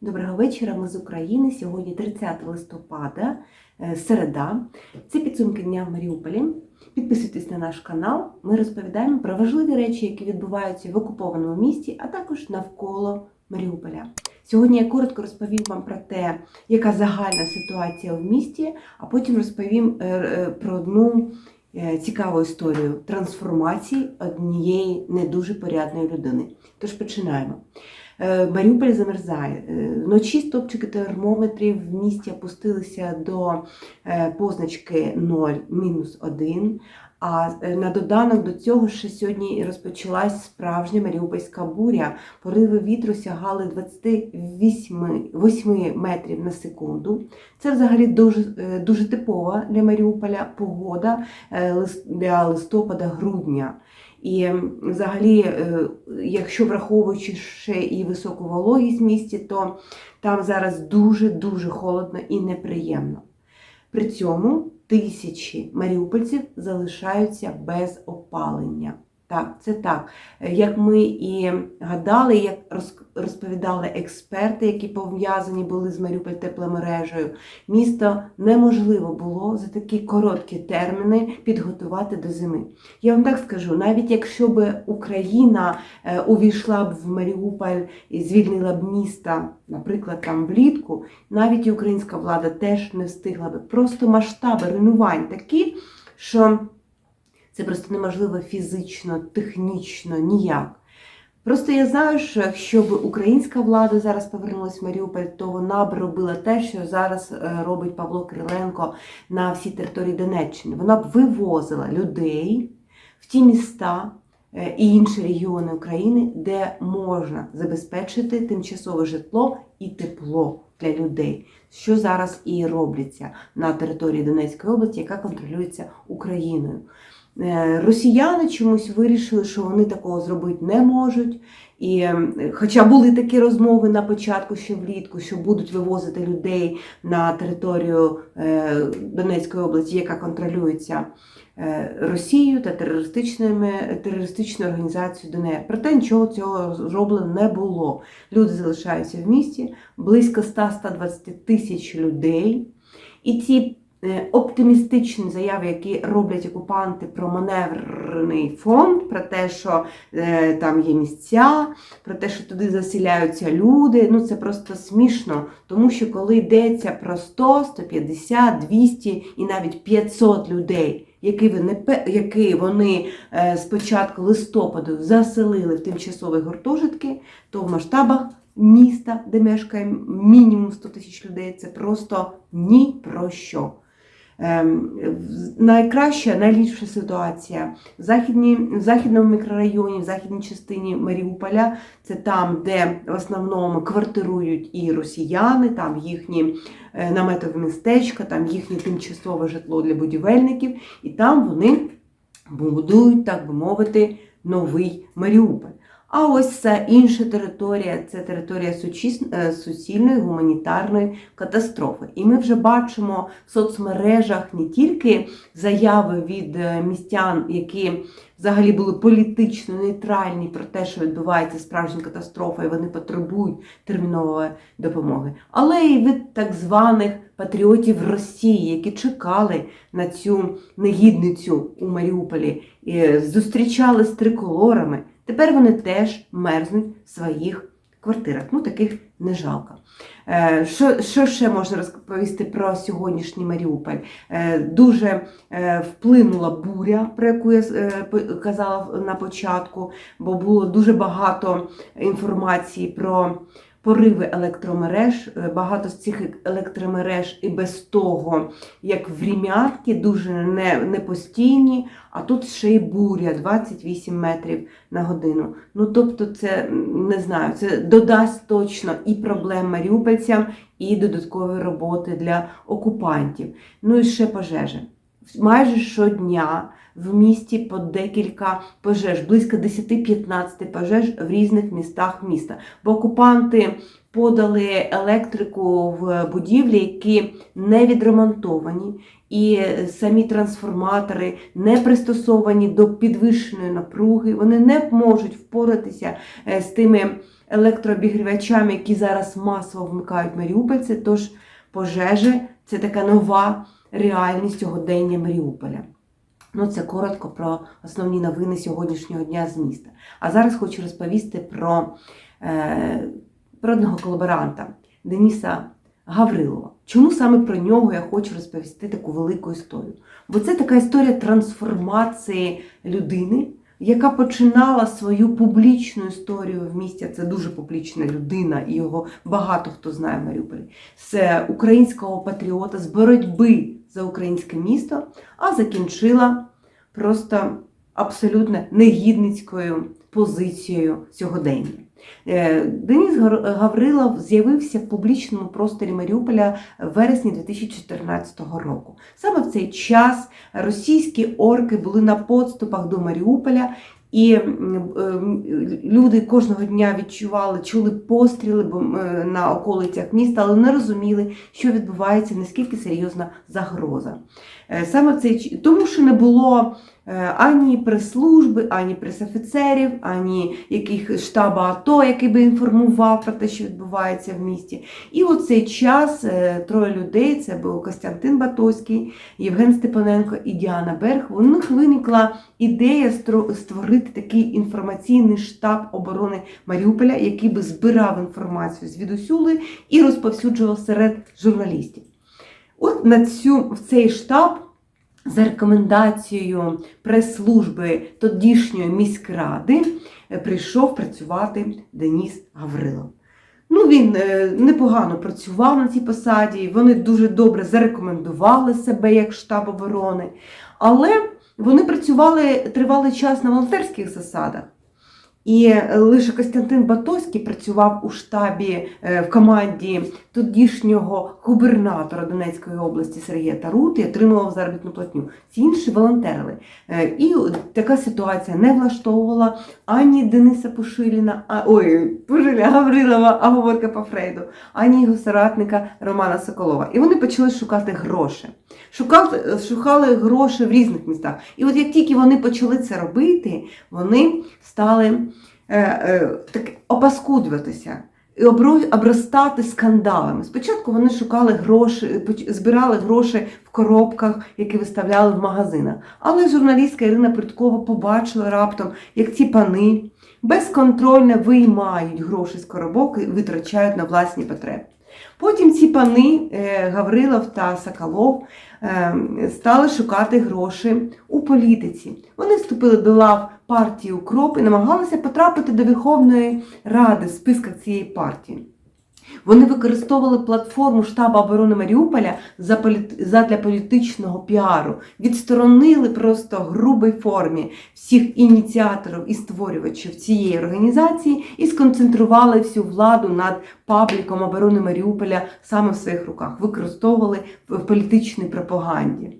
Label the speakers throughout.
Speaker 1: Доброго вечора. Ми з України. Сьогодні 30 листопада, е, середа. Це підсумки дня в Маріуполі. Підписуйтесь на наш канал. Ми розповідаємо про важливі речі, які відбуваються в окупованому місті, а також навколо Маріуполя. Сьогодні я коротко розповім вам про те, яка загальна ситуація в місті, а потім розповім е, е, про одну цікаву історію трансформації однієї не дуже порядної людини. Тож починаємо. Е, Маріуполь замерзає. Е, Вночі стопчики термометрів в місті опустилися до е, позначки 0, мінус 1. А на доданок до цього ще сьогодні розпочалась справжня маріупольська буря. Пориви вітру сягали 28 8 метрів на секунду. Це взагалі дуже, дуже типова для Маріуполя погода для листопада-грудня. І взагалі, е, якщо враховуючи ще і високу вологість в місті, то там зараз дуже-дуже холодно і неприємно. При цьому тисячі маріупольців залишаються без опалення. Так, це так. Е, Як ми і гадали, як роз- розповідали експерти, які пов'язані були з Маріуполь тепломережею, місто неможливо було за такі короткі терміни підготувати до зими. Я вам так скажу, навіть якщо б Україна е, увійшла б в Маріуполь і звільнила б міста, наприклад, там влітку, навіть і українська влада теж не встигла би. Просто масштаби руйнувань такі, що це просто неможливо фізично, технічно, ніяк. Просто я знаю, що якщо б українська влада зараз повернулася в Маріуполь, то вона б робила те, що зараз е, робить Павло Криленко на всій території Донеччини. Вона б вивозила людей в ті міста е, і інші регіони України, де можна забезпечити тимчасове житло і тепло для людей, що зараз і робляться на території Донецької області, яка контролюється Україною. Е, Росіяни чомусь вирішили, що вони такого зробити не можуть. І, ем, хоча були такі розмови на початку ще влітку, що будуть вивозити людей на територію е, Донецької області, яка контролюється е, Росією та терористичними терористичною організацією ДНР. Проте нічого цього зроблено не було. Люди залишаються в місті, близько 100-120 тисяч людей. І ці е, оптимістичні заяви, які роблять окупанти про маневрний фонд, про те, що е, там є місця, про те, що туди заселяються люди. Ну це просто смішно, тому що коли йдеться про 100, 150, 200 і навіть 500 людей. Які вони, які вони е, з початку листопаду заселили в тимчасові гуртожитки, то в масштабах міста, де мешкає мінімум 100 тисяч людей, це просто ні про що. Ем, найкраща, найліпша ситуація в, західній, в західному мікрорайоні, в західній частині Маріуполя, це там, де в основному квартирують і росіяни, там їхні е, наметові містечка, там їхнє тимчасове житло для будівельників, і там вони будують, так би мовити, новий Маріуполь. А ось ця інша територія це територія е, суцільної гуманітарної катастрофи. І ми вже бачимо в соцмережах не тільки заяви від е, містян, які взагалі були політично нейтральні про те, що відбувається справжня катастрофа, і вони потребують термінової допомоги, але й від так званих патріотів Росії, які чекали на цю негідницю у Маріуполі, і зустрічали з триколорами. Тепер вони теж мерзнуть в своїх квартирах. Ну, таких не жалко. Е, Що, що ще можна розповісти про сьогоднішній Маріуполь? Е, Дуже е, вплинула буря, про яку я казала на початку, бо було дуже багато інформації про пориви електромереж. Е, Багато з цих електромереж і без того, як врімятки, дуже не, непостійні, а тут ще й буря 28 метрів на годину. Ну тобто, це не знаю, це додасть точно і проблем маріупольцям, і додаткової роботи для окупантів. Ну і ще пожежі. Майже щодня в місті по декілька пожеж, близько 10-15 пожеж в різних містах міста. Бо окупанти подали електрику в будівлі, які не відремонтовані, і самі трансформатори не пристосовані до підвищеної напруги. Вони не можуть впоратися е, з тими електрообігрівачами, які зараз масово вмикають маріупольці. Тож пожежі це така нова реальність сьогодення Маріуполя. Ну, це коротко про основні новини сьогоднішнього дня з міста. А зараз хочу розповісти про, е, про одного колаборанта Дениса Гаврилова. Чому саме про нього я хочу розповісти таку велику історію? Бо це така історія трансформації людини, яка починала свою публічну історію в місті. Це дуже публічна людина, і його багато хто знає в Маріуполі, з українського патріота, з боротьби за українське місто, а закінчила просто абсолютно негідницькою позицією сьогодення. Е, Деніс Гаврилов з'явився в публічному просторі Маріуполя в вересні 2014 року. Саме в цей час російські орки були на подступах до Маріуполя, і м, люди кожного дня відчували, чули постріли е, на околицях міста, але не розуміли, що відбувається, наскільки серйозна загроза. Е, Саме в цей тому, що не було е, ані прес-служби, ані пресофіцерів, ані яких штаба АТО, який би інформував про те, що відбувається в місті. І у цей час е, троє людей: це був Костянтин Батоський, Євген Степаненко і Діана Берг. У них виникла ідея створити такий інформаційний штаб оборони Маріуполя, який би збирав інформацію звідусюли і розповсюджував серед журналістів. От на цю в цей штаб за рекомендацією прес-служби тодішньої міськради е, прийшов працювати Деніс Гаврилов. Ну, він е, непогано працював на цій посаді, вони дуже добре зарекомендували себе як штаб оборони, але вони працювали тривалий час на волонтерських засадах. І лише Костянтин Батоський працював у штабі е, в команді тодішнього губернатора Донецької області Сергія Тарути отримував заробітну платню. Всі інші волонтерили. Е, І така ситуація не влаштовувала ані Дениса Пушиліна, а ой, Пушиля Гаврилова, а говорка по Фрейду, ані його соратника Романа Соколова. І вони почали шукати гроші. Шукали, шукали гроші в різних містах. І от як тільки вони почали це робити, вони стали е, е, так, опаскудуватися і обростати скандалами. Спочатку вони шукали гроші, збирали гроші в коробках, які виставляли в магазинах. Але журналістка Ірина Приткова побачила раптом, як ці пани безконтрольно виймають гроші з коробок і витрачають на власні потреби. Потім ці пани е, Гаврилов та Соколов е, стали шукати гроші у політиці. Вони вступили до лав партії Укроп і намагалися потрапити до Верховної Ради в списках цієї партії. Вони використовували платформу штабу оборони Маріуполя задля політичного піару, відсторонили просто в формі всіх ініціаторів і створювачів цієї організації і сконцентрували всю владу над пабліком оборони Маріуполя саме в своїх руках, використовували в політичній пропаганді.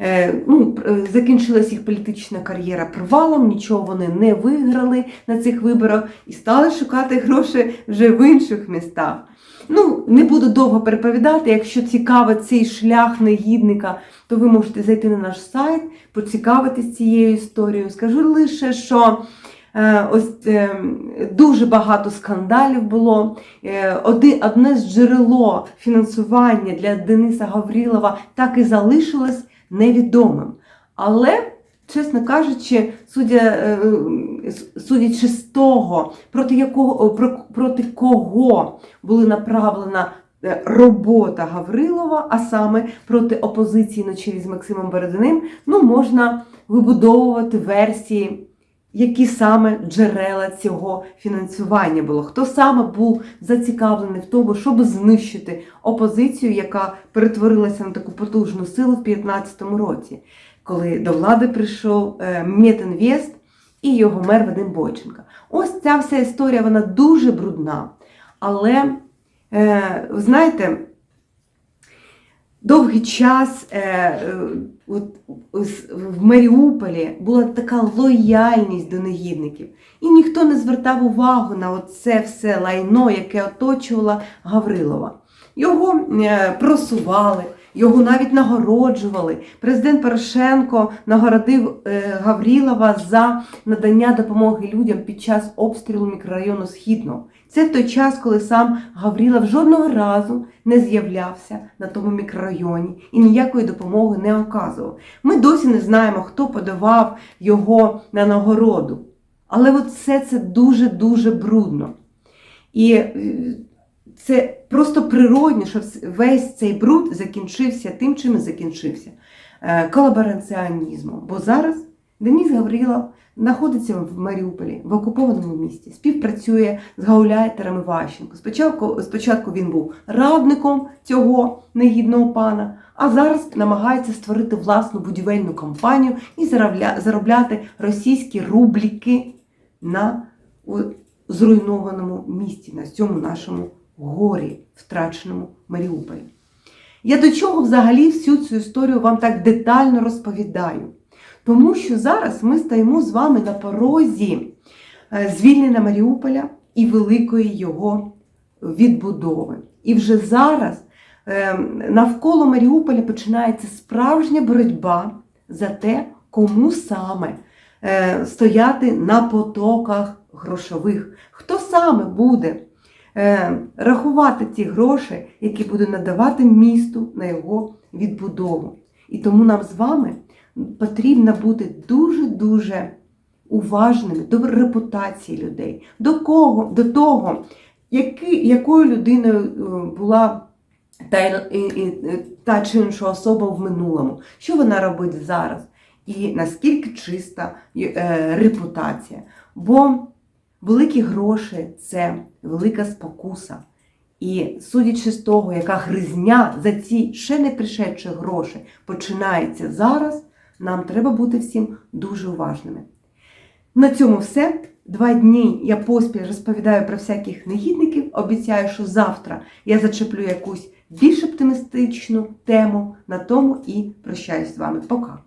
Speaker 1: Е, ну, е, закінчилась їх політична кар'єра провалом, нічого вони не виграли на цих виборах і стали шукати гроші вже в інших містах. Ну, не буду довго переповідати. Якщо цікавить цей шлях негідника, то ви можете зайти на наш сайт, поцікавитись цією історією. Скажу лише, що е, ось е, дуже багато скандалів було. Е, оди- одне з джерело фінансування для Дениса Гаврилова так і залишилось невідомим. Але, чесно кажучи, судя, е, судячи з того, проти, якого, проти кого була направлена е, робота Гаврилова, а саме проти опозиції на чолі з Максимом Березиним, ну, можна вибудовувати версії. Які саме джерела цього фінансування було? Хто саме був зацікавлений в тому, щоб знищити опозицію, яка перетворилася на таку потужну силу в 2015 році, коли до влади прийшов е, Метінвест і його мер Вадим Бойченко. Ось ця вся історія вона дуже брудна. Але, е, знаєте, довгий час е, е, от, в Маріуполі була така лояльність до негідників. І ніхто не звертав увагу на це все лайно, яке оточувало Гаврилова. Його е, просували, його навіть нагороджували. Президент Порошенко нагородив е, Гаврилова за надання допомоги людям під час обстрілу мікрорайону Східного. Це той час, коли сам Гаврилов жодного разу не з'являвся на тому мікрорайоні і ніякої допомоги не оказував. Ми досі не знаємо, хто подавав його на нагороду. Але от все це дуже-дуже брудно. І е, це просто природно, що весь цей бруд закінчився тим, чим і закінчився е, колабораціонізмом. Бо зараз Деніс Гаврилов знаходиться в Маріуполі, в окупованому місті, співпрацює з Гауляйтером Іващенко. Спочатку, спочатку він був радником цього негідного пана, а зараз намагається створити власну будівельну компанію і заробля, заробляти російські рубліки на зруйнованому місті, на цьому нашому горі, втраченому Маріуполі. Я до чого взагалі всю цю історію вам так детально розповідаю? Тому що зараз ми стоїмо з вами на порозі е, звільнення Маріуполя і великої його відбудови. І вже зараз е, навколо Маріуполя починається справжня боротьба за те, кому саме е, стояти на потоках грошових, хто саме буде рахувати ті гроші, які буде надавати місту на його відбудову. І тому нам з вами потрібно бути дуже-дуже уважними до репутації людей, до кого, до того, які, якою людиною е, була та, і, і, та чи інша особа в минулому, що вона робить зараз, і наскільки чиста е, репутація. Бо великі гроші це велика спокуса. І судячи з того, яка гризня за ці ще не пришедші гроші починається зараз, нам треба бути всім дуже уважними. На цьому все. Два дні я поспіль розповідаю про всяких негідників. Обіцяю, що завтра я зачеплю якусь більш оптимістичну тему. На тому і прощаюсь з вами. Пока!